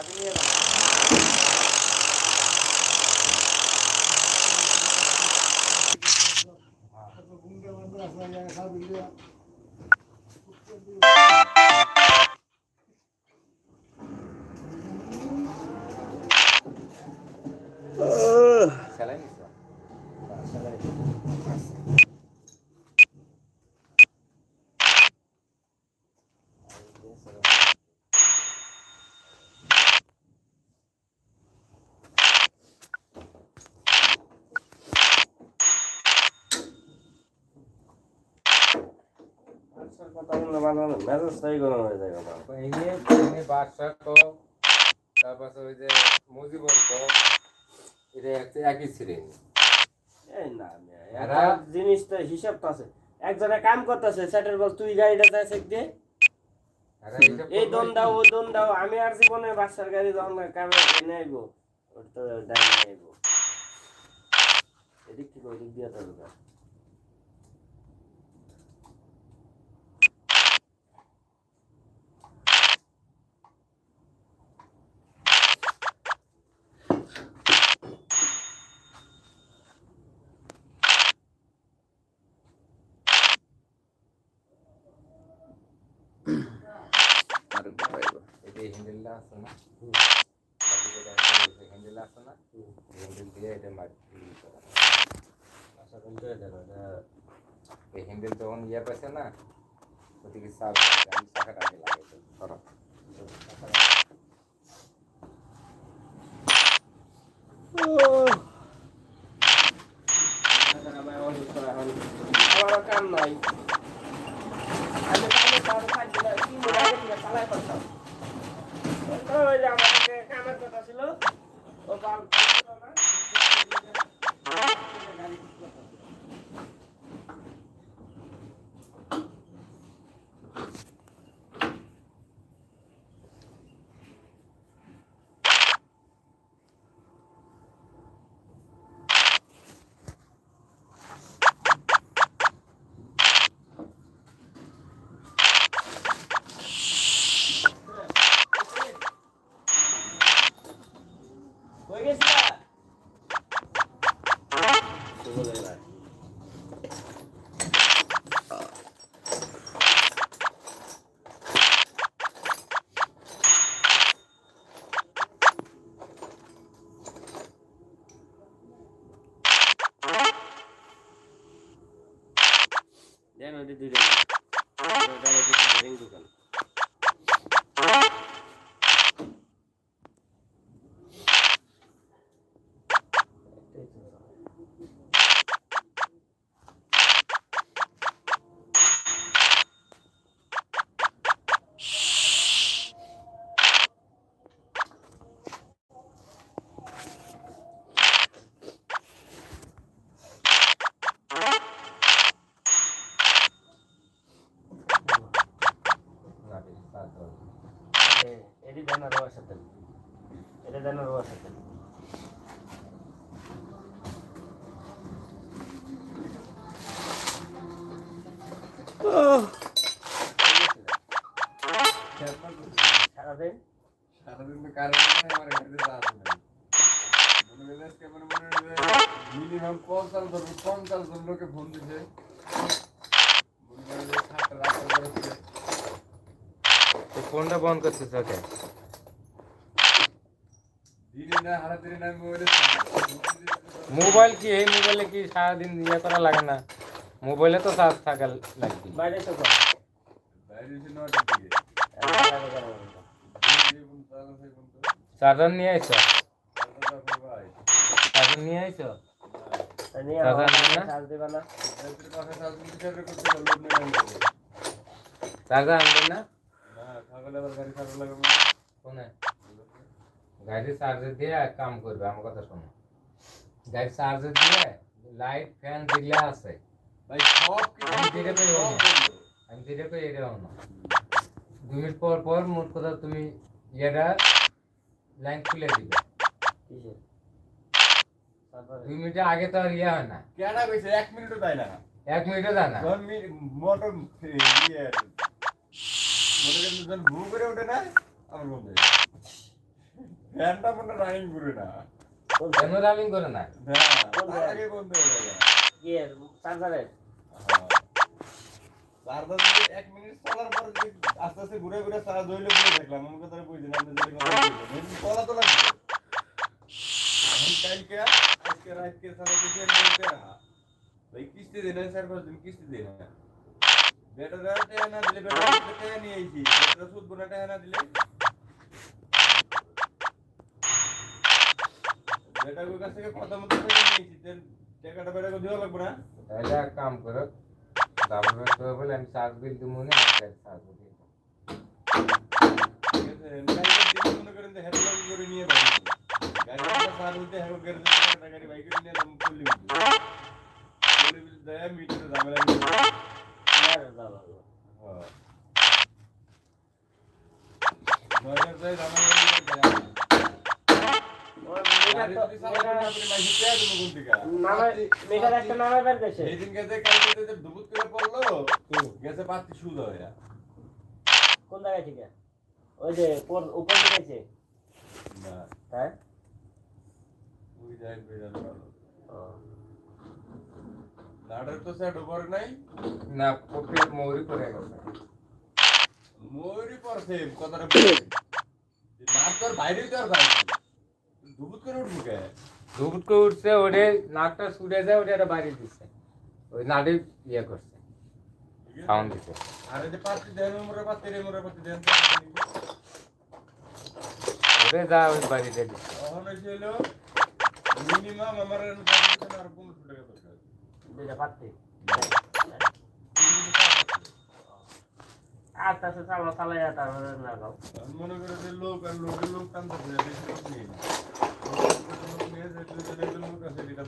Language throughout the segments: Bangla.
обменом. কথা বললে ভালো না, মেজাজটাই গরম হয়ে যায় আমার। এনে এনে বাদশাহ তারপরে ওই যে মুজিবর এটা একই শ্রেণি। এই না, এরা- জিনিসটা হিসাবটা আছে। একজনে কাম করতেছে সেটার বল তুই গাড়িটা দিয়ে। এই দন দাও ও দন দাও আমি আর জীবনে বাচ্চার গাড়ি যখন কামে এনে আইব তো ডাইনে আইব এদিক থেকে ওদিক দিয়ে তো ঢুকা আর কোথায় গো? এটা এই হ্যান্ডেলটা আছে না বাকি যেটা হ্যান্ডেল হ্যান্ডেল আছে না হ্যান্ডেল দিয়ে এটা মাটি করা। আচ্ছা কিন্তু দেন এটা এই হ্যান্ডেল তখন ইয়ে পাচ্ছে না ওদিকে চাপ আমি চাকাটা আগে লাগাই সরো আমারও কাম নাই আমি ছিল। দেন হচ্ছে বেরিং দোকান ফোনটা বন্ধ মোবাইলে চার্জ। মোবাইল কি এই মোবাইলে কি সারাদিন ইয়ে করা লাগে না মোবাইলে তো চার্জ থাকা লাগবে বাইরে তো চার্জ। চার্জার নিয়ে আইছো। চার্জার নিয়ে আইছো? চার্জ চার্জ করে। চার্জার আনবেন না গাড়ি দিয়ে এক কাম করবে আমার কথা শোনো গাড়ি চার্জার দিয়ে লাইট ফ্যান দিলে আছে ভাই সব আমি। আমি যেটা কই এটা না। দুই মিনিট পর পর মোট কথা তুমি ইয়েটা লাইন খুলে দিবে। দুই মিনিট আগে তো আর ইয়ে হয় না। কেডা কইছে? এক মিনিটও দেয় না। এক মিনিটও যায় না। মোটর ইয়ে মোটর কিন্তু যখন ভু করে ওঠে না আমার বন্ধু ফ্যানটা মনে রানিং করে না। কোন কেন রানিং করে না। হ্যাঁ কোন আগে বন্ধ হয়ে ইয়ে চার্জারের দিয়ে কিস্তি দিন কিস্তি দিন বেটা বেটা টাকা না দিলে কথা মতো টাকা নিয়ে আইছি দেন টাকাটা বেটাকে দেওয়া লাগবে না? তাহলে এক কাম করো ডাবল বেড করে বলে আমি চার্জ বিল দিব মনে আর চার্জ দিব। ঠিক আছে কালকে দিন মনে করেন যে হেডলাইন করে নিয়ে যাব। গাড়িটা সার হইতে গাড়ি টাকা গাড়ি বাইক নিয়ে যাব ফুললি ফুললি বিল মিটারে হ্যাঁ যায় ঝামেলা কোন দিকে? নামে মিটার একটা নামে বের গেছে সেই দিন গেছে কালকে তো যে ধুপুত করে পড়ল গেছে পাত্তি সুদ কোন জায়গা থেকে ওই যে পর- উপর দিকে হ্যাঁ তো সেট উপরে নাই না মৌরি করে গেছে ময়ূরই পড়ছে কথাটা বলে তোর বাইরে যায় করে উঠবো কে করে উঠছে ওরে নাকটা ছুটে যায় ওটা একটা বাইরে দিচ্ছে ওই নাড়ি ইয়ে করছে সাউন্ড দিচ্ছে আরে যে পাত্তি দেন মোরে পাত্তি রে মোরে পাত্তি দেন ওরে যা ওই বাড়িতে দিচ্ছে তখন হয়েছিল মিনিমাম আমার আর পনেরোশো টাকা দরকার দুইটা পাত্তি আস্তে চালো চালাই তারপরে লাগাও মনে করে যে লোক আর লোকের লোক টানতেছে বেশি লোক নেই। লোক আছে এটা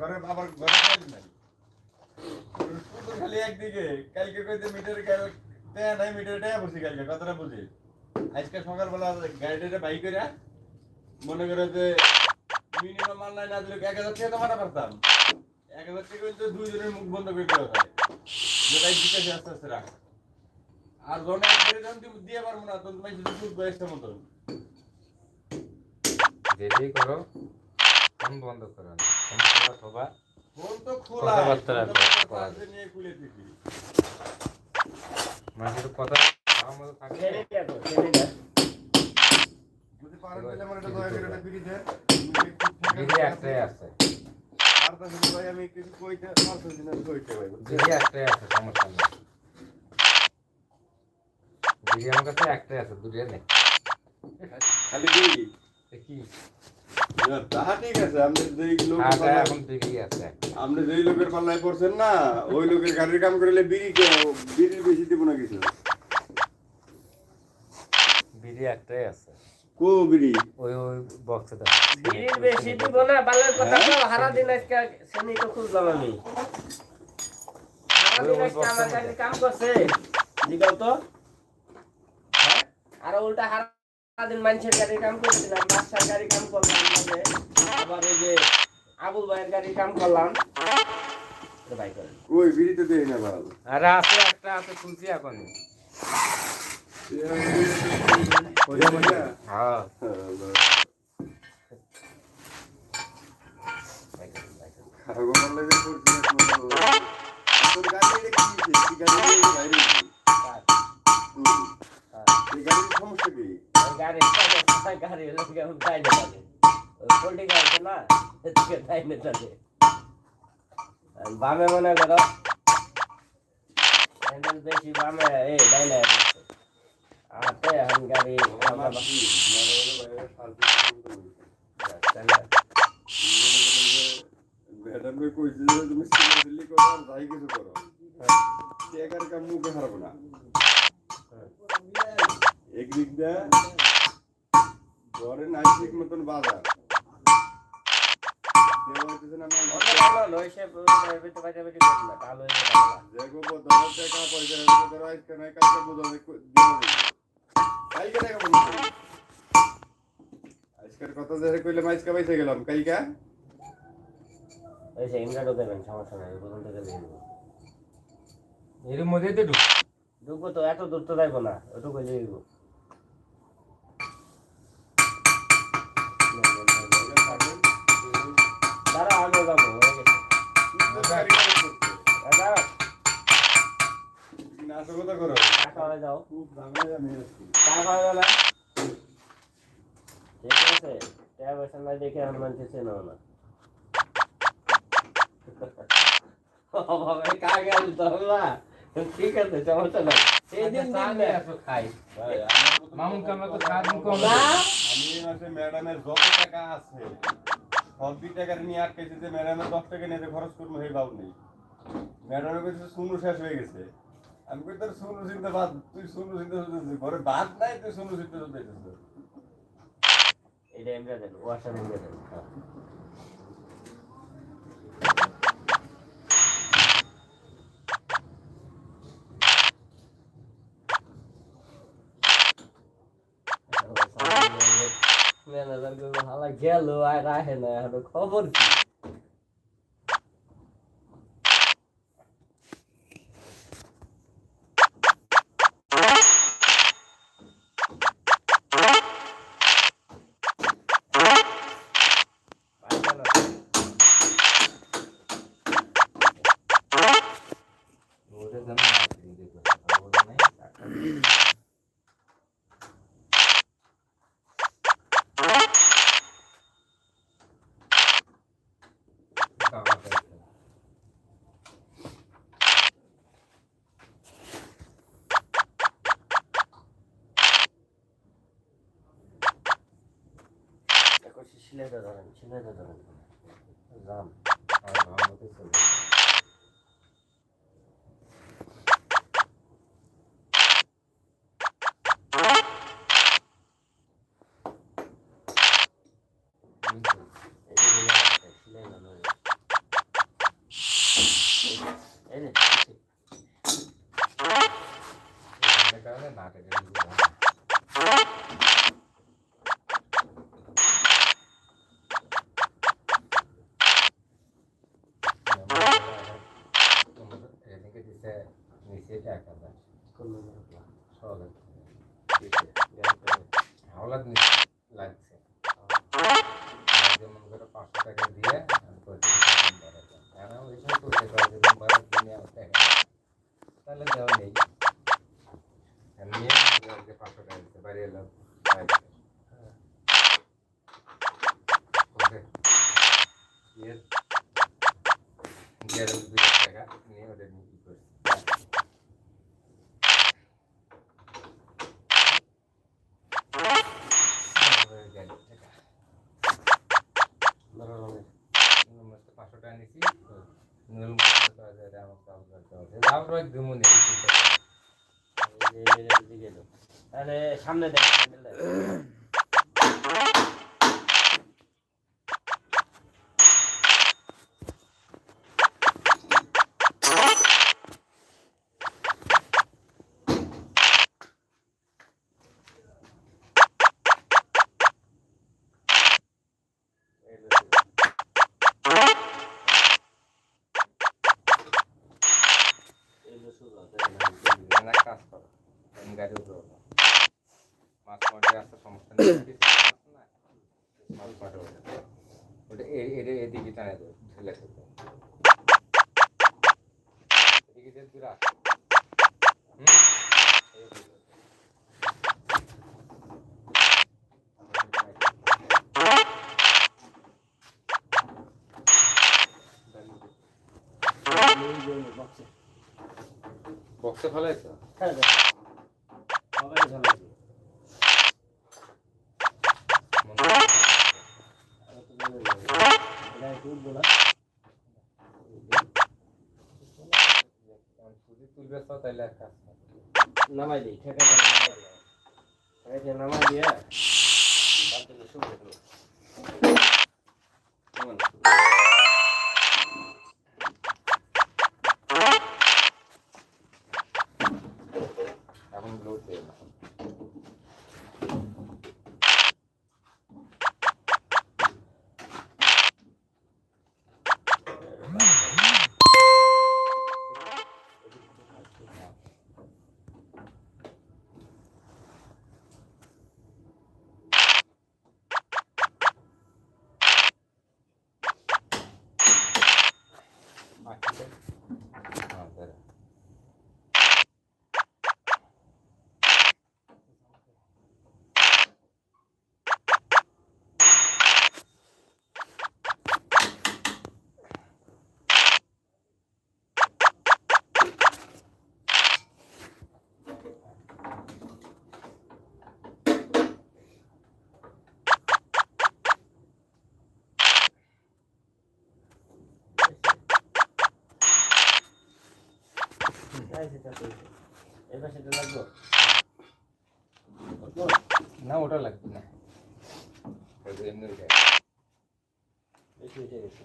ঘরে আবার ঘরে কাজ নাই। শুধু খালি একদিকে, কালকে কইতে মিটার টাকা নাই, মিটার টাকা বসি আজকে সকালবেলা গাড়িটা বাইক করে মনে করে যে মিনিমাম মাল না দিলে এক হাজার টাকা তো মারা পারতাম এক হাজার টাকা হইলে দুইজনের মুখ বন্ধ করে দেওয়া যায়। যেটাই জিজ্ঞাসা আস্তে আস্তে রাখ। আর জন একবারে যখন তুই দিয়ে পারব না তখন তোমার শুধু সুদ বয়সের মতন। যেটাই করো ফোন বন্ধ করো না। ফোন করা সবা ফোন তো খোলা কথাবার্তা নিয়ে খুলে দিবি। মানুষের কথা আমার মতো থাকে পারেন তাহলে আমার এটা দয়া করে একটা বিড়ি দেন। দিদি একটাই আছে। আর তো ভাই আমি কিছু কইতে পারতেছি না কইতে ভাই দিদি একটাই আছে সমস্যা নেই। দিদি আমার কাছে একটাই আছে দুটো নেই। খালি বিড়ি? কি? তাহা ঠিক আছে আপনি যেই লোক হ্যাঁ, এখন দিদি আছে। আপনি যেই লোকের পাল্লায় পড়ছেন না ওই লোকের গাড়ির কাম করলে বিড়ি কে- বিড়ির বেশি দিব না কিছু। বিড়ি একটাই আছে। কো বিড়ি ওই ওই বক্সে দাও বিড়ির বেশি দিব না বালের কথা তো হারা দিন আজকে শ্রেণি তো খুঁজলাম আমি। হারা দিন আজকে আমার কাছে কাম করছে। জিগাও তো। হ্যাঁ? আর উল্টা হারা দিন মানুষের গাড়ি কাম করেছিলাম বাচ্চার গাড়ি কাম করলাম মাঝে আবার ওই যে আবুল ভাইয়ের গাড়ি কাম করলাম। এটা ভাই করেন। ওই বিড়ি তো দেই না ভালো। আর আছে একটা আছে তুলছি এখনই। বামে মনে করো হ্যান্ডেল বেশি বামে এই ডাইনে আতে এখন গাড়ি আমার কি? মনে হলো বাইরে সার্ভিস করতে বলছে। ম্যাডাম যে তুমি সিনেমা করো আর যাই কিছু করো টেকার কাম মুখে হারবো না একদিক দিয়ে ঘরে নাই ঠিক মতন বাজার দশ টাকা পয়সা এসে আজকের কথা যে কইলে মাইজকা পাইছে গেলাম কালকা এই সে ইন্দ্রা ঢোকাবেন সমস্যা নাই প্রথম থেকে দিয়ে দেবো এর মধ্যে তো ঢুক। ঢুকবো তো এত দূর তো যাইবো না ওটুকু যাইব দাঁড়া ঠিক আছে। ট্যাব এসে না দেখে আমি মানছি চেনো না। অভাবে কাকে আনতে হবে না ঠিক আছে সমস্যা নাই। সেই দিন দিন খাই। ভাই, আমার মতো মামুন কত তো টাকা কম না। আমি মাসে ম্যাডামের যত টাকা আছে সব দুই টাকার নিয়ে আটকেছে যে ম্যাডামের দশ টাকা নিয়ে খরচ করব সেই ভাব নেই ম্যাডামের কাছে শুনু শেষ হয়ে গেছে। আমি কই তোর শুনু চিন্তা বাদ তুই শুনু চিন্তা শুনতেছিস ঘরে ভাত নাই তুই শুনু চিন্তা শুনতেছিস এটা এমরা দেন ওয়াশার এমরা দেন। ম্যানেজার হালা গেল আর আহে না এখন খবর কি দেখো সিলাইটা ধরেন সিলাইটা ধরেন জাম আর ভাবমতে চলবে এই যে দিলে আছে, সিলাই না নয় এই যে এই যে, কারণে নাটকের এদিকে দিছে নিচে টাকা দাস কোন নম্বর প্লা সহজ দিছে ইয়াতে হাওলাত নিচে লাগছে যেমন করে পাঁচশো টাকা দিয়ে আমি করতে কেন ওইসব করতে পারি যদি বারো দিনে আমার টাকা নেই। তাহলে দেওয়া নেই নিয়ে আমাকে পাঁচশো টাকা দিতে পারি এলাম ইয়ে দেড় দুই লাখ টাকা নিয়ে ওদের নিয়ে কি করছি দেড় লাখ টাকা ধরো রঙের মস্ত পাঁচশো টাকা নিছি নুল মস্ত কাজে আমার কাজ করতে হবে তারপর ধুমু নেই চিন্তা করি না। এই যে এই যে দিকে দাও তাহলে সামনে দেখ। এটা এদিকে টানে দেবে ঢেলে দেবে এদিকে যে রাখ। এই যে, বক্সে। ফেলাইছো হ্যাঁ। নামাই দিই ঠেকা দিয়ে নামাই দিই। ঠেকা দিয়ে না ওটা লাগবে না। এমনি বেশি উঠে গেছে।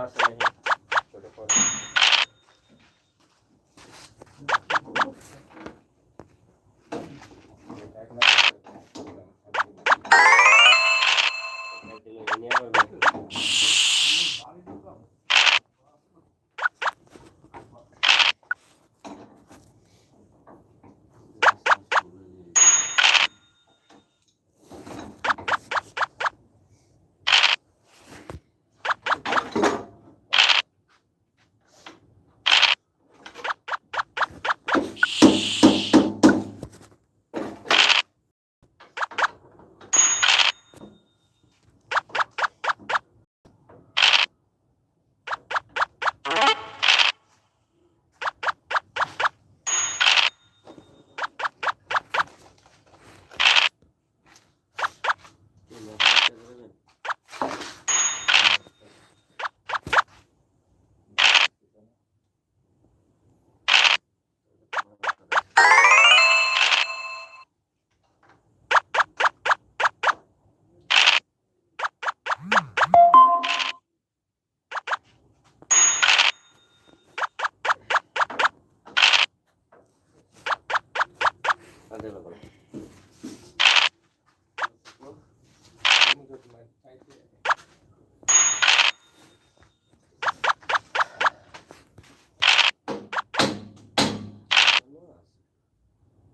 rasanya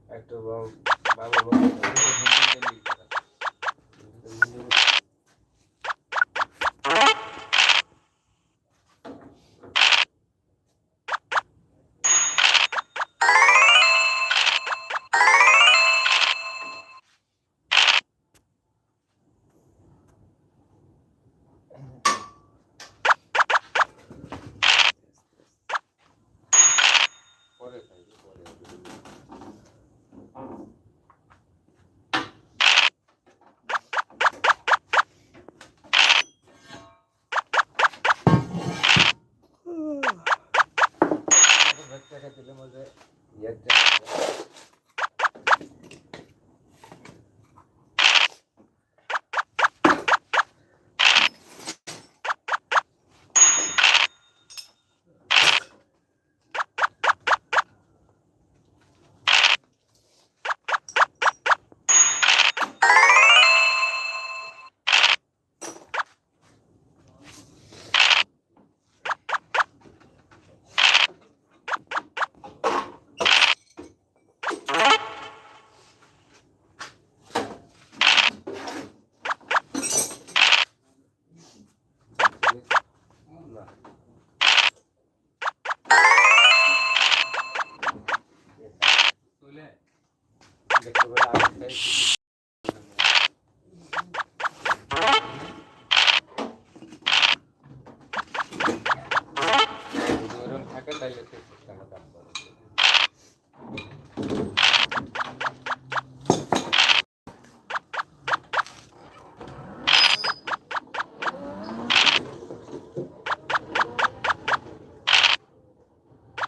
একটু বাবা বাবা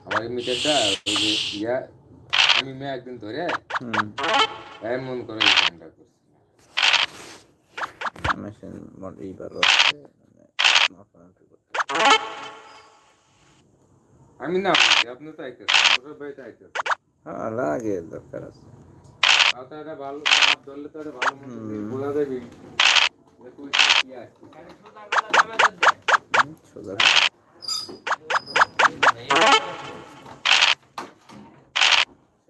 আমার এই মিটারটা ওই যে ইয়া আমি মেয়ে একদিন ধরে এমন করে করছি। মেশিন এইবার মানে আমি না আপনি তো আইতেছেন মোটর বাড়িতে আইতেছেন হ্যাঁ লাগে দরকার আছে। ভালো হাত ধরলে তো ভালো মতো। বোঝা তুই কি আসছিস সোজা। গাড়ি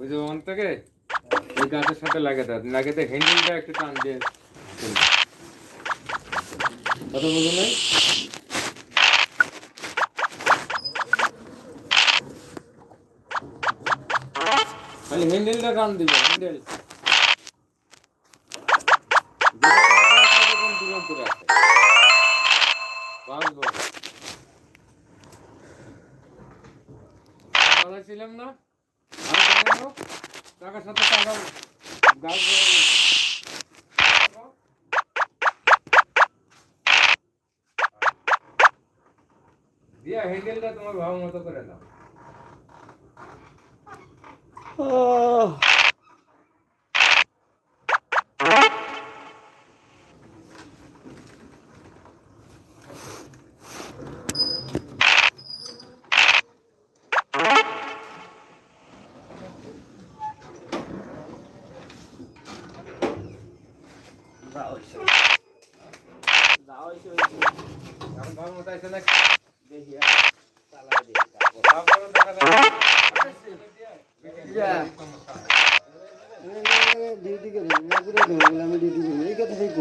ওই যে থেকে ওই গাছের সাথে হ্যান্ডেলটা একটু টান দিয়ে কথা নাই খালি হ্যান্ডেলটা টান দিবে, হ্যান্ডেল। দিয়া হ্যান্ডেলটা তোমার ভাব মতো করে দাও।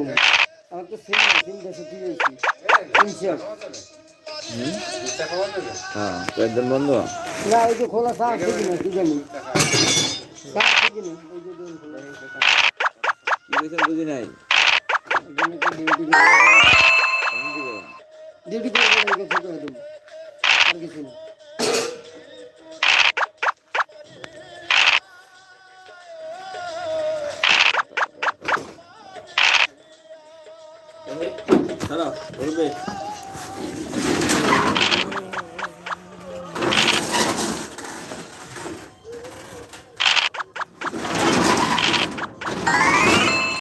এই কথা সেই কম আমার তো সেম না সেম দেশে ঠিক আছে ইনশিয়ার হ্যাঁ কয়েকদিন বন্ধ? না ওই যে খোলা চা আছে কিনা কি জানি। চা আছে কিনা ওই যে কি বলছেন বুঝি নাই? ওই জন্য তো ডিউটি করি দেবো আর কিছু না। দাঁড়াও, বলবে।